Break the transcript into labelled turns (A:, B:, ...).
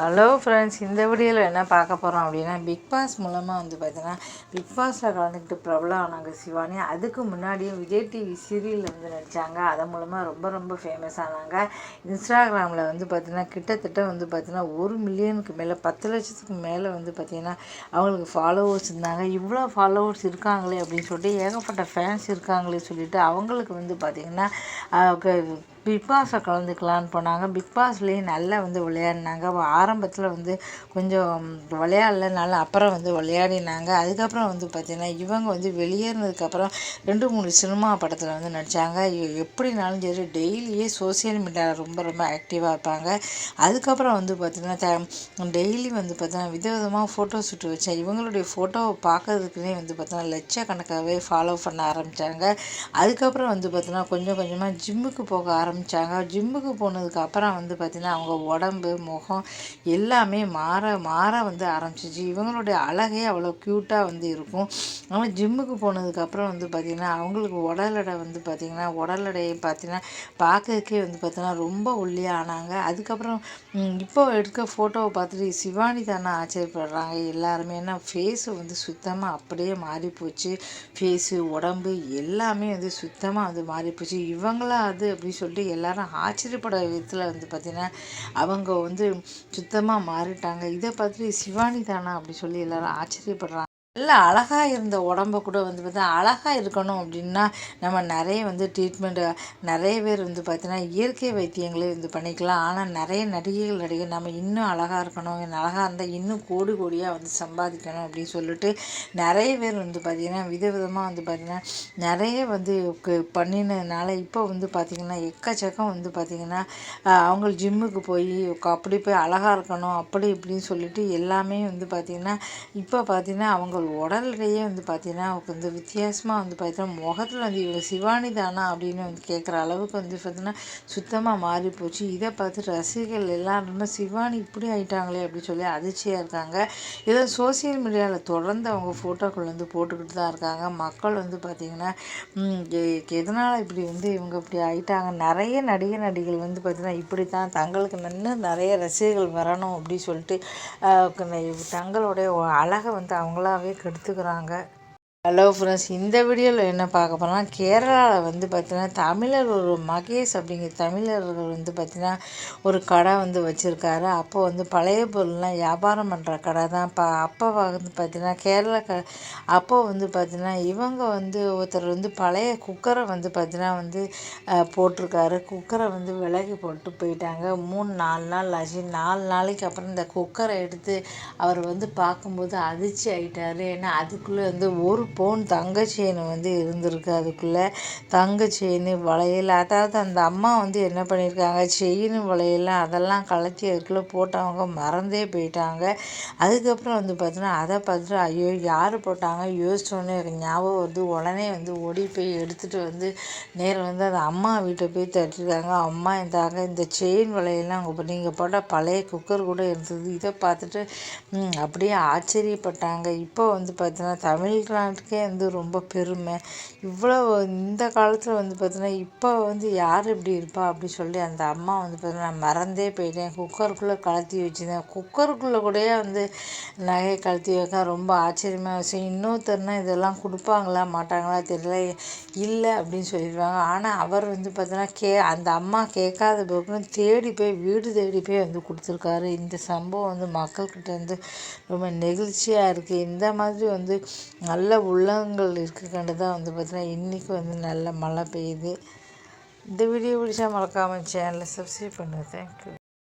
A: Hello friends இந்த வீடியோவில் என்ன பார்க்க போகிறோம் அப்படின்னா பிக் பாஸ் மூலமாக வந்து பார்த்தீங்கன்னா பிக் பாஸில் கலந்துக்கிட்டு பிரபலம் ஆனாங்க சிவானி. அதுக்கு முன்னாடியும் விஜய் டிவி சீரியலில் வந்து நடித்தாங்க அதன் மூலமாக ரொம்ப ரொம்ப ஃபேமஸ் ஆனாங்க. இன்ஸ்டாகிராமில் வந்து பார்த்திங்கன்னா கிட்டத்தட்ட வந்து பார்த்திங்கன்னா ஒரு மில்லியனுக்கு மேலே பத்து லட்சத்துக்கு மேலே வந்து பார்த்திங்கன்னா அவங்களுக்கு ஃபாலோவர்ஸ் இருந்தாங்க. இவ்வளோ ஃபாலோவர்ஸ் இருக்காங்களே அப்படின்னு சொல்லிட்டு ஏகப்பட்ட ஃபேன்ஸ் இருக்காங்களே சொல்லிட்டு அவங்களுக்கு வந்து பார்த்திங்கன்னா பிக் பாஸில் கலந்துக்கலான்னு போனாங்க. பிக் பாஸ்லேயும் நல்லா வந்து விளையாடினாங்க. ஆரம்பத்தில் வந்து கொஞ்சம் விளையாடலனால அப்புறம் வந்து விளையாடினாங்க. அதுக்கப்புறம் வந்து பார்த்திங்கன்னா இவங்க வந்து வெளியேறினதுக்கப்புறம் ரெண்டு மூணு சினிமா படத்தில் வந்து நடித்தாங்க எப்படினாலும் சரி டெய்லியே சோசியல் மீடியாவில் ரொம்ப ரொம்ப ஆக்டிவாக இருப்பாங்க. அதுக்கப்புறம் வந்து பார்த்திங்கன்னா டெய்லி வந்து பார்த்தீங்கன்னா விதவிதமாக ஃபோட்டோ ஷூட் வச்சேன் இவங்களுடைய ஃபோட்டோவை பார்க்கறதுக்குனே வந்து பார்த்தீங்கன்னா லட்சக்கணக்காகவே ஃபாலோ பண்ண ஆரம்பித்தாங்க அதுக்கப்புறம் வந்து பார்த்தீங்கன்னா கொஞ்சம் கொஞ்சமாக ஜிம்முக்கு போக ஆரம்பி ஆரம்பித்தாங்க ஜிம்முக்கு போனதுக்கு அப்புறம் வந்து பார்த்திங்கன்னா அவங்க உடம்பு முகம் எல்லாமே மாற மாற வந்து ஆரம்பிச்சிச்சு. இவங்களுடைய அழகே அவ்வளோ க்யூட்டாக வந்து இருக்கும். ஆனால் ஜிம்முக்கு போனதுக்கப்புறம் வந்து பார்த்திங்கன்னா அவங்களுக்கு உடல் எடை வந்து பார்த்திங்கன்னா உடல் எடையை பார்த்திங்கன்னா பார்க்கறதுக்கே வந்து பார்த்திங்கன்னா ரொம்ப ஒல்லியாக ஆனாங்க. அதுக்கப்புறம் இப்போ எடுக்க ஃபோட்டோவை பார்த்துட்டு சிவானி தானே ஆச்சரியப்படுறாங்க எல்லாருமே. ஏன்னா ஃபேஸு வந்து சுத்தமாக அப்படியே மாறி போச்சு. ஃபேஸு உடம்பு எல்லாமே வந்து சுத்தமாக வந்து மாறி போச்சு. இவங்களா அது அப்படின்னு சொல்லிட்டு எல்லாரும் ஆச்சரியப்பட விதத்தில் வந்து பார்த்திங்கன்னா அவங்க வந்து சுத்தமாக மாறிட்டாங்க. இதை பார்த்துட்டு சிவானி தானா அப்படி சொல்லி எல்லாரும் ஆச்சரியப்படுறாங்க. நல்லா அழகாக இருந்த உடம்ப கூட வந்து பார்த்தா அழகாக இருக்கணும் அப்படின்னா நம்ம நிறைய வந்து ட்ரீட்மெண்ட்டு நிறைய பேர் வந்து பார்த்தீங்கன்னா இயற்கை வைத்தியங்களே வந்து பண்ணிக்கலாம். ஆனால் நிறைய நடிகைகள் நடிகை நம்ம இன்னும் அழகாக இருக்கணும் அழகாக இருந்தால் இன்னும் கோடி கோடியாக வந்து சம்பாதிக்கணும் அப்படின்னு சொல்லிட்டு நிறைய பேர் வந்து பார்த்திங்கன்னா விதவிதமாக வந்து பார்த்திங்கன்னா நிறைய வந்து பண்ணினதுனால இப்போ வந்து பார்த்திங்கன்னா எக்கச்சக்கம் வந்து பார்த்திங்கன்னா அவங்க ஜிம்முக்கு போய் அப்படி போய் அழகாக இருக்கணும் அப்படி இப்படின்னு சொல்லிட்டு எல்லாமே வந்து பார்த்திங்கன்னா இப்போ பார்த்திங்கன்னா அவங்க உடல்லையே வந்து பார்த்தீங்கன்னா வந்து வித்தியாசமாக வந்து பார்த்தீங்கன்னா முகத்தில் வந்து இவள் சிவானி தானா அப்படின்னு வந்து கேட்குற அளவுக்கு வந்து பார்த்தீங்கன்னா சுத்தமாக மாறி போச்சு. இதை பார்த்து ரசிகர்கள் எல்லாருமே சிவானி இப்படி ஆயிட்டாங்களே அப்படின்னு சொல்லி அதிர்ச்சியாக இருக்காங்க. இதை சோசியல் மீடியாவில் தொடர்ந்து அவங்க ஃபோட்டோக்கள் வந்து போட்டுக்கிட்டு தான் இருக்காங்க. மக்கள் வந்து பார்த்திங்கன்னா எதனால் இப்படி வந்து இவங்க இப்படி ஆயிட்டாங்க? நிறைய நடிகை நடிகள் வந்து பார்த்திங்கன்னா இப்படி தான் தங்களுக்கு இன்னும் நிறைய ரசிகர்கள் வரணும் அப்படின்னு சொல்லிட்டு தங்களுடைய அழகை வந்து அவங்களாவே கெடுத்துக்கிறாங்க. ஹலோ ஃப்ரெண்ட்ஸ் இந்த வீடியோவில் என்ன பார்க்க போனால் கேரளாவில் வந்து பார்த்திங்கன்னா தமிழர் ஒரு மகேஷ் அப்படிங்கிற தமிழர்கள் வந்து பார்த்திங்கன்னா ஒரு கடை வந்து வச்சுருக்காரு. அப்போ வந்து பழைய பொருள்லாம் வியாபாரம் பண்ணுற கடை தான். இப்போ அப்போ வந்து பார்த்திங்கன்னா கேரளா க அப்போ வந்து பார்த்திங்கன்னா இவங்க வந்து ஒருத்தர் வந்து பழைய குக்கரை வந்து பார்த்திங்கன்னா வந்து போட்டிருக்காரு. குக்கரை வந்து விலகி போட்டு போயிட்டாங்க. மூணு நாலு நாள் ஆச்சு. நாலு நாளைக்கு அப்புறம் இந்த குக்கரை எடுத்து அவர் வந்து பார்க்கும்போது அதிர்ச்சி ஆகிட்டார் ஏன்னா அதுக்குள்ளே வந்து ஒரு பவுன் தங்க செயின் வந்து இருந்திருக்கு அதுக்குள்ளே. தங்க செயின் வளையல் அதாவது அந்த அம்மா வந்து என்ன பண்ணியிருக்காங்க செயின் வளையல் அதெல்லாம் கலத்தி அதுக்குள்ளே போட்டவங்க மறந்தே போயிட்டாங்க. அதுக்கப்புறம் வந்து பார்த்தோன்னா அதை பார்த்துட்டு ஐயோ யார் போட்டாங்க? யோசிச்சோன்னே ஞாபகம் வந்து உடனே வந்து ஓடி போய் எடுத்துகிட்டு வந்து நேரில் வந்து அந்த அம்மா வீட்டை போய் தட்டிருக்காங்க. அம்மா இந்தாங்க இந்த செயின் வளையல்லாம் அவங்க நீங்கள் போட்ட பழைய குக்கர் கூட இருந்தது. இதை பார்த்துட்டு அப்படியே ஆச்சரியப்பட்டாங்க. இப்போ வந்து பார்த்தீங்கன்னா தமிழ்நாட்டு எனக்கே வந்து ரொம்ப பெருமை. இவ்வளோ இந்த காலத்தில் வந்து பார்த்தீங்கன்னா இப்போ வந்து யார் இப்படி இருப்பா அப்படி சொல்லி அந்த அம்மா வந்து பார்த்தீங்கன்னா மறந்தே போயிட்டேன். குக்கருக்குள்ளே கலத்தி வச்சுருந்தேன். குக்கருக்குள்ளே கூடயே வந்து நகையை கலத்தி வைக்க ரொம்ப ஆச்சரியமாக விஷயம் இன்னொருத்தர்னா இதெல்லாம் கொடுப்பாங்களா மாட்டாங்களா தெரியல. இல்லை அப்படின்னு சொல்லிடுவாங்க. ஆனால் அவர் வந்து பார்த்தீங்கன்னா கே அந்த அம்மா கேட்காத போக்குன்னு தேடி போய் வீடு தேடி போய் வந்து கொடுத்துருக்காரு. இந்த சம்பவம் வந்து மக்கள்கிட்ட வந்து ரொம்ப நெகிழ்ச்சியாக இருக்குது இந்த மாதிரி வந்து நல்ல உள்ளங்கள் இருக்க கண்டு தான் வந்து பார்த்திங்கன்னா இன்றைக்கி வந்து நல்ல மழை பெய்யுது. இந்த வீடியோ பிடிச்சா மறக்காமல் சேனலை சப்ஸ்கிரைப் பண்ணுங்கள் தேங்க்யூ